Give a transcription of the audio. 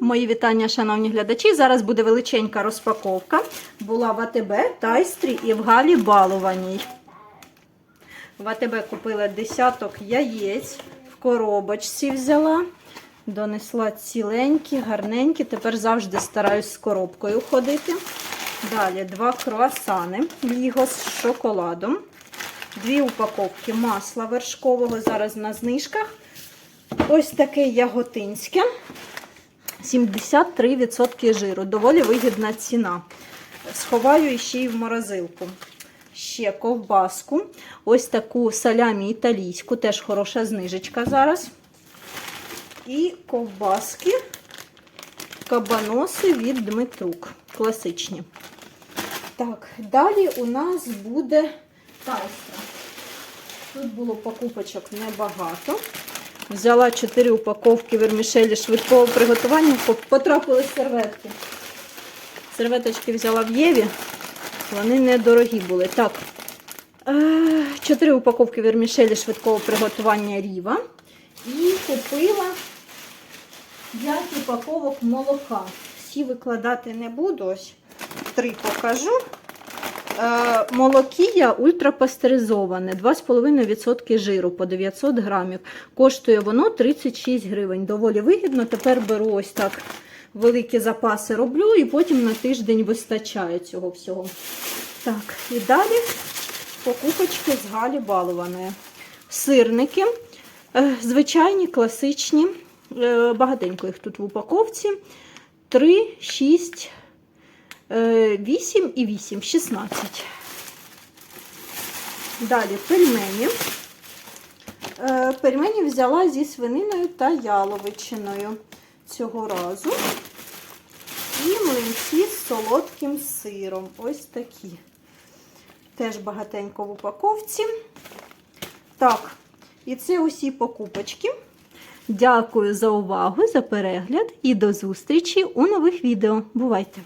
Мої вітання, шановні глядачі. Зараз буде величенька розпаковка. Була в АТБ, Тайстрі і в Галі Балованій. В АТБ купила десяток яєць, в коробочці взяла. Донесла ціленькі, гарненькі. Тепер завжди стараюсь з коробкою ходити. Далі два круасани Ліго з шоколадом. Дві упаковки масла вершкового. Зараз на знижках. Ось таке яготинське. 73% жиру. Доволі вигідна ціна. Сховаю ще й в морозилку. Ще ковбаску. Ось таку салямі італійську, теж хороша знижечка зараз. І ковбаски, кабаноси від Дмитрук. Класичні. Так, далі у нас буде тайстра. Тут було покупочок небагато. Взяла 4 упаковки вермішелі швидкого приготування, потрапили серветки. Серветочки взяла в Єві, вони недорогі були. Так, 4 упаковки вермішелі швидкого приготування Ріва. І купила 5 упаковок молока. Всі викладати не буду, ось 3 покажу. Е, Молокія ультрапастеризоване, 2,5% жиру по 900 грамів. Коштує воно 36 гривень. Доволі вигідно. Тепер беру ось так великі запаси роблю і потім на тиждень вистачає цього всього. Так, і далі покупочки з Галі Балованої. Сирники. е, Звичайні, класичні. е, Багатенько їх тут в упаковці. 3, 6, 8 і 8, 16. Далі пельмені. Е, Пельмені взяла зі свининою та яловичиною цього разу. І млинці з солодким сиром. Ось такі. Теж багатенько в упаковці. Так, і це усі покупочки. Дякую за увагу, за перегляд і до зустрічі у нових відео. Бувайте!